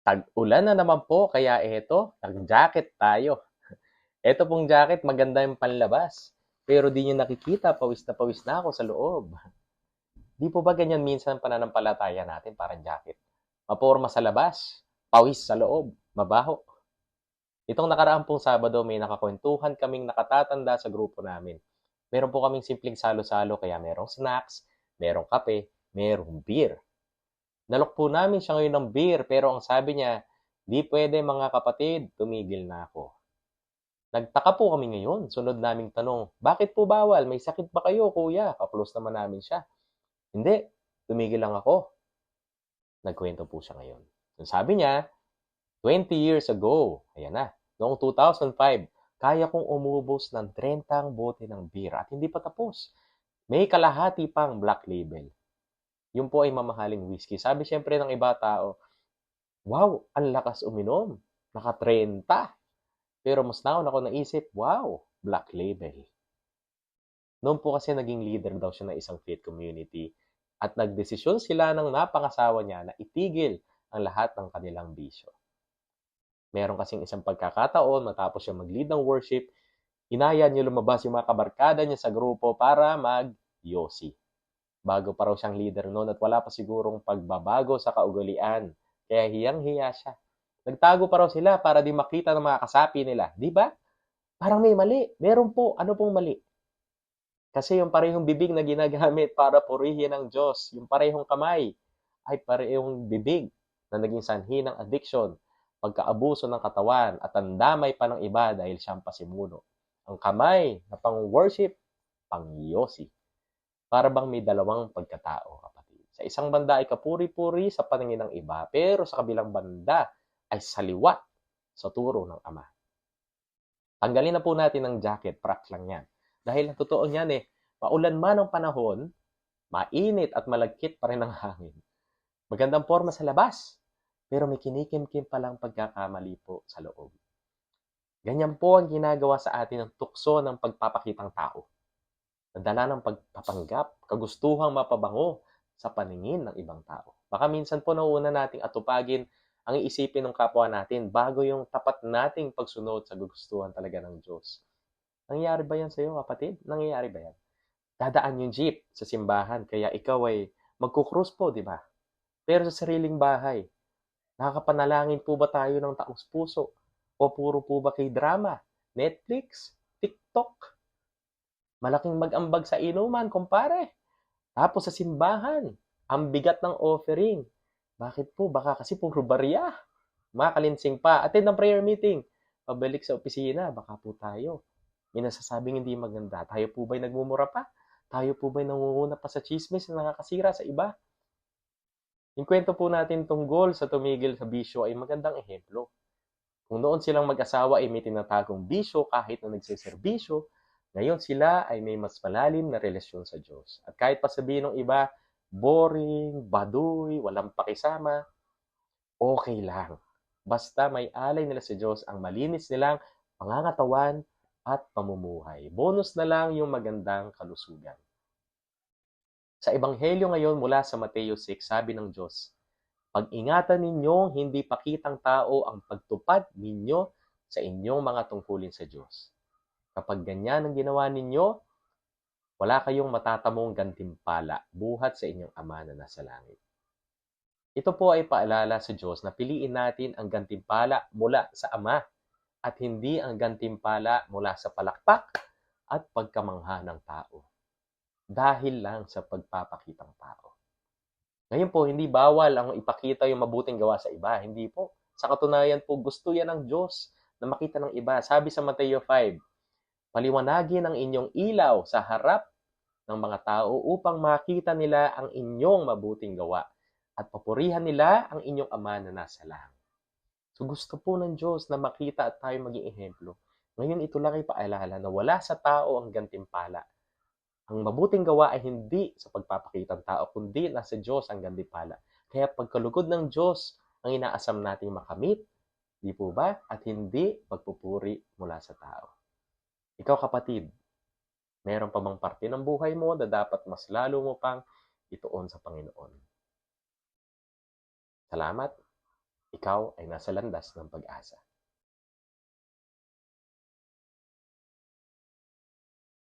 Tag-ulan na naman po, kaya eto, nag-jacket tayo. Eto pong jacket, maganda yung panlabas. Pero di nyo nakikita, pawis na pawis na ako sa loob. Di po ba ganyan minsan pananampalataya natin parang jacket? Maporma sa labas, pawis sa loob, mabaho. Itong nakaraan pong Sabado, may nakakwentuhan kaming nakatatanda sa grupo namin. Meron po kaming simpleng salo-salo, kaya merong snacks, merong kape, merong beer. Nalok po namin siya ngayon ng beer, pero ang sabi niya, di pwede mga kapatid, tumigil na ako. Nagtaka po kami ngayon. Sunod naming tanong, bakit po bawal? May sakit ba kayo, kuya? Kaplos naman namin siya. Hindi, tumigil lang ako. Nagkwento po siya ngayon. So, sabi niya, 20 years ago, ayan na, noong 2005, kaya kong umubos ng 30 bote ng beer at hindi pa tapos. May kalahati pang black label. Yun po ay mamahaling whiskey. Sabi siyempre ng iba tao, wow, ang lakas uminom. Naka 30. Pero mas naon ako naisip, wow, black label. Noon po kasi naging leader daw siya ng isang faith community at nagdesisyon sila ng napangasawa niya na itigil ang lahat ng kanilang bisyo. Meron kasing isang pagkakataon matapos siya mag-lead ng worship, inaya niya lumabas yung mga kabarkada niya sa grupo para mag-yosi. Bago pa raw siyang leader noon at wala pa sigurong pagbabago sa kaugalian. Kaya hiyang-hiya siya. Nagtago pa raw sila para di makita ng mga kasapi nila. Di ba? Parang may mali. Meron po. Ano pong mali? Kasi yung parehong bibig na ginagamit para purihin ng Diyos, yung parehong kamay, ay parehong bibig na naging sanhi ng addiction, pagkaabuso ng katawan, at ang damay pa ng iba dahil siyang pasimuno. Ang kamay na pang-worship, pang-yosi. Para bang may dalawang pagkatao, kapatid. Sa isang banda ay kapuri-puri sa paningin ng iba, pero sa kabilang banda ay saliwat sa turo ng Ama. Tanggalin na po natin ang jacket, prak lang yan. Dahil ang totoo niyan eh, maulan man ang panahon, mainit at malagkit pa rin ang hangin. Magandang forma sa labas, pero may kinikimkim palang pagkakamali po sa loob. Ganyan po ang ginagawa sa atin ng tukso ng pagpapakitang tao. Nadala ng pagpapanggap, kagustuhang mapabango sa paningin ng ibang tao. Baka minsan po nauuna nating atupagin ang iisipin ng kapwa natin bago yung tapat nating pagsunod sa gugustuhan talaga ng Diyos. Nangyayari ba yan sa iyo, kapatid? Nangyayari ba yan? Dadaan yung jeep sa simbahan, kaya ikaw ay magkukrus po, di ba? Pero sa sariling bahay, nakakapanalangin po ba tayo ng taos puso? O puro po ba kay drama? Netflix? TikTok? Malaking mag-ambag sa inuman, kumpare. Tapos sa simbahan, ang bigat ng offering. Bakit po? Baka kasi puro barya. Makalinsing pa. Attend ng prayer meeting. Pabalik sa opisina, baka po tayo. May nasasabing hindi maganda. Tayo po ba'y nagmumura pa? Tayo po ba'y nangunguna pa sa chismis na nakakasira sa iba? Yung kwento po natin tungkol sa tumigil sa bisyo ay magandang ehemplo. Kung noon silang mag-asawa ay may tinatagong bisyo kahit na nagsiservisyo, ngayon sila ay may mas malalim na relasyon sa Diyos. At kahit pa sabihin ng iba, boring, baduy, walang pakisama, okay lang. Basta may alay nila sa Diyos ang malinis nilang pangangatawan at pamumuhay. Bonus na lang yung magandang kalusugan. Sa Ebanghelyo ngayon mula sa Mateo 6, sabi ng Diyos, Pag-ingatan ninyong hindi pakitang tao ang pagtupad ninyo sa inyong mga tungkulin sa Diyos. Kapag ganyan ang ginawa ninyo, wala kayong matatamong gantimpala buhat sa inyong Ama na nasa langit. Ito po ay paalala sa Diyos na piliin natin ang gantimpala mula sa Ama at hindi ang gantimpala mula sa palakpak at pagkamangha ng tao. Dahil lang sa pagpapakitang tao. Ngayon po, hindi bawal ang ipakita yung mabuting gawa sa iba. Hindi po. Sa katunayan po, gusto yan ng Diyos na makita ng iba. Sabi sa Mateo 5, Paliwanagin ang inyong ilaw sa harap ng mga tao upang makita nila ang inyong mabuting gawa at papurihan nila ang inyong ama na nasa langit. So gusto po ng Diyos na makita at tayo maging ehemplo. Ngayon ito lang ay paalala na wala sa tao ang gantimpala. Ang mabuting gawa ay hindi sa pagpapakita ng tao, kundi nasa Diyos ang gantimpala. Kaya pagkalugod ng Diyos ang inaasam nating makamit, di po ba? At hindi pagpupuri mula sa tao. Ikaw kapatid, meron pa bang parte ng buhay mo na dapat mas lalo mo pang ituon sa Panginoon? Salamat ikaw ay nasa landas ng pag-asa.